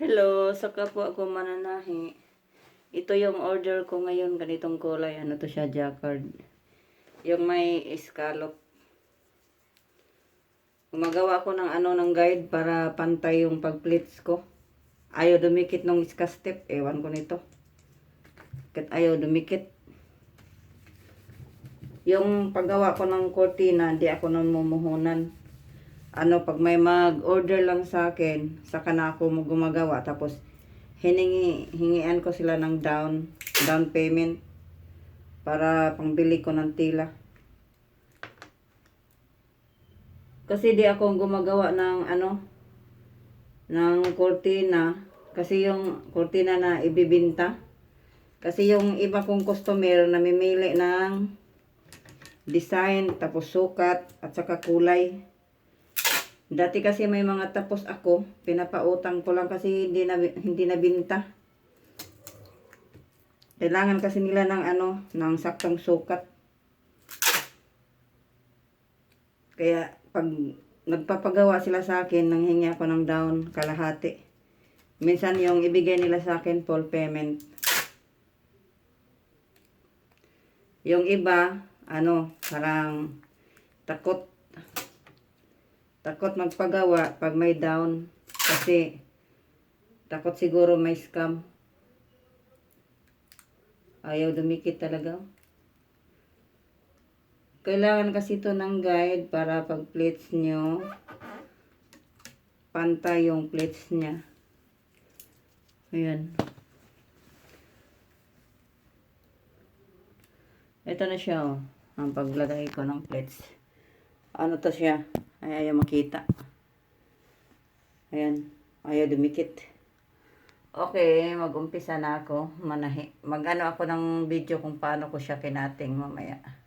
Hello, saka po ako mananahi. Ito yung order ko ngayon, ganitong kulay. Ano to siya, jacquard. Yung may scallop. Gumagawa ko ng ano ng guide para pantay yung pag-pleats ko. Ayaw dumikit nung iska step. Ewan ko nito. Kat ayaw dumikit. Yung paggawa ko ng cortina, di ako namumuhunan ano, pag may mag-order lang sa akin, saka na ako gumagawa. Tapos, hiningi, hingian ko sila ng down, down payment para pangbili ko ng tila. Kasi di ako gumagawa ng ano, ng cortina. Kasi yung cortina na ibibinta. Kasi yung iba kong customer namimili ng design, tapos sukat, at saka kulay. Dati kasi may mga tapos ako, pinapautang ko lang kasi hindi na hindi nabinta. Kailangan kasi nila ng ano, ng saktong sukat. Kaya pag nagpapagawa sila sa akin, nanghingi ako ng down kalahati. Minsan yung ibigay nila sa akin full payment. Yung iba, ano, parang takot Takot magpagawa pag may down. Kasi takot siguro may scam. Ayaw dumikit talaga. Kailangan kasi ito ng guide para pag plates nyo, pantay yung plates niya. Ayan. Ito na siya, oh. Ang paglagay ko ng plates. Ano to siya? Ay, ayaw makita. Ayan. Ayaw dumikit. Okay, mag-umpisa na ako. Manahi. Mag-ano ako ng video kung paano ko siya kinating mamaya.